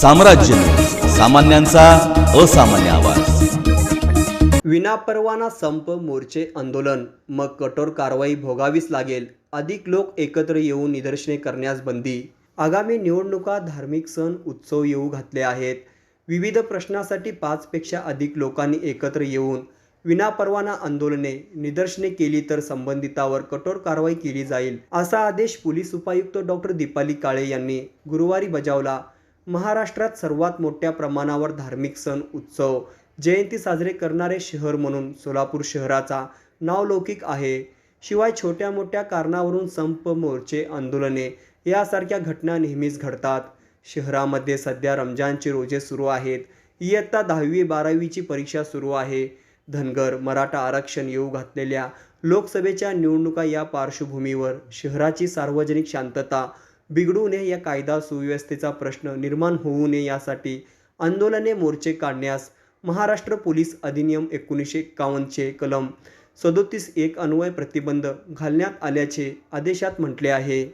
साम्राज्य. सामान्यांचा असामान्य आवाज. विनापरवाना संप मोर्चे आंदोलन. मग कठोर कारवाई भोगावीच लागेल. अधिक लोक एकत्र येऊन निदर्शने करण्यास बंदी. आगामी निवडणुका धार्मिक सण उत्सव येऊ घातले आहेत. विविध प्रश्नासाठी पाचपेक्षा अधिक लोकांनी एकत्र येऊन विनापरवाना आंदोलने निदर्शने केली तर संबंधितावर कठोर कारवाई केली जाईल असा आदेश पोलीस उपायुक्त डॉक्टर दीपाली काळे यांनी गुरुवारी बजावला. महाराष्ट्रात सर्वात मोठ्या प्रमाणावर धार्मिक सण उत्सव. जयंती साजरे करणारे शहर म्हणून सोलापूर शहराचा नावलौकिक आहे. शिवाय छोट्या मोठ्या कारणावरून संप मोर्चे आंदोलने यासारख्या घटना नेहमीच घडतात. शहरामध्ये सध्या रमजानचे रोजे सुरू आहेत. इयत्ता दहावी बारावीची परीक्षा सुरू आहे. धनगर मराठा आरक्षण येऊ घातलेल्या लोकसभेच्या निवडणुका या पार्श्वभूमीवर शहराची सार्वजनिक शांतता बिघडू नये या कायदा सुव्यवस्थेचा प्रश्न निर्माण होऊ नये यासाठी आंदोलने मोर्चे काढण्यास महाराष्ट्र पोलीस अधिनियम एकोणीसशे एक्कावन्नचे कलम सदोतीस एक अन्वय प्रतिबंध घालण्यात आल्याचे आदेशात म्हटले आहे.